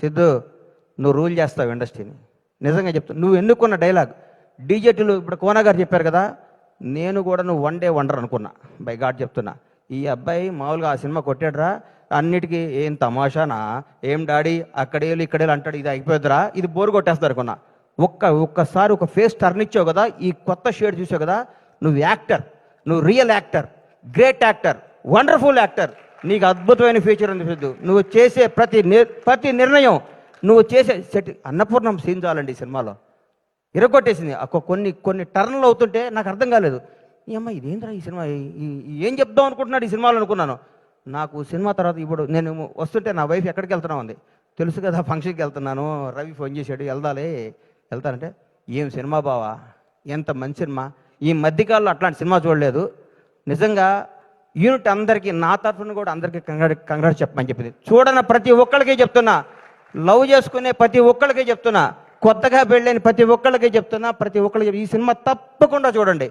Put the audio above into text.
సిద్ధు నువ్వు రూల్ చేస్తావు ఇండస్ట్రీని. నిజంగా చెప్తా నువ్వు ఎన్నుకున్న డైలాగ్ డీజేటీలు ఇప్పుడు కోన గారు చెప్పారు కదా నేను కూడా నువ్వు వన్ డే వండర్ అనుకున్నా. బై గాడ్ చెప్తున్నా. ఈ అబ్బాయి మామూలుగా ఆ సినిమా కొట్టాడురా అన్నిటికీ ఏం తమాషానా ఏం డాడీ అక్కడేళ్ళు ఇక్కడేళ్ళు అంటాడు ఇది అయిపోద్దిరా ఇది బోరు కొట్టేస్తారు అనుకున్నా. ఒక్క ఒక్కసారి ఒక ఫేస్ టర్న్ ఇచ్చావు కదా ఈ కొత్త షేడ్ చూసావు కదా నువ్వు యాక్టర్ నువ్వు real actor great actor wonderful actor నీకు అద్భుతమైన ఫ్యూచర్ ఉంది సిద్ధు. నువ్వు చేసే ప్రతి ప్రతి నిర్ణయం నువ్వు చేసే సెట్ అన్నపూర్ణం సీన్ చాలండి ఈ సినిమాలో. ఇరగొట్టేసింది. కొన్ని కొన్ని టర్న్లు అవుతుంటే నాకు అర్థం కాలేదు. ఈ అమ్మ ఇదేంద్రా ఈ సినిమా? ఏం చెప్దాం అనుకుంటున్నాడు ఈ సినిమాలో? అనుకున్నాను. నాకు సినిమా తర్వాత ఇప్పుడు నేను వస్తుంటే నా వైఫ్ ఎక్కడికి వెళ్తున్నా ఉంది తెలుసు కదా ఫంక్షన్కి వెళ్తున్నాను. రవి ఫోన్ చేశాడు. వెళ్దాలే. వెళ్తానంటే ఏం సినిమా బావా? ఎంత మంచి సినిమా? ఈ మధ్యకాలంలో అట్లాంటి సినిమా చూడలేదు. నిజంగా యూనిట్ అందరికీ నా తరఫున కూడా అందరికీ కంగ్రాట్ కంగ్రాట్ చెప్పమని చెప్పింది. చూడన ప్రతి ఒక్కరికి చెప్తున్నా. లవ్ చేసుకునే ప్రతి ఒక్కరికి చెప్తున్నా. కొత్తగా పెళ్ళైన ప్రతి ఒక్కరికి చెప్తున్నా. ప్రతి ఒక్కరికి ఈ సినిమా తప్పకుండా చూడండి.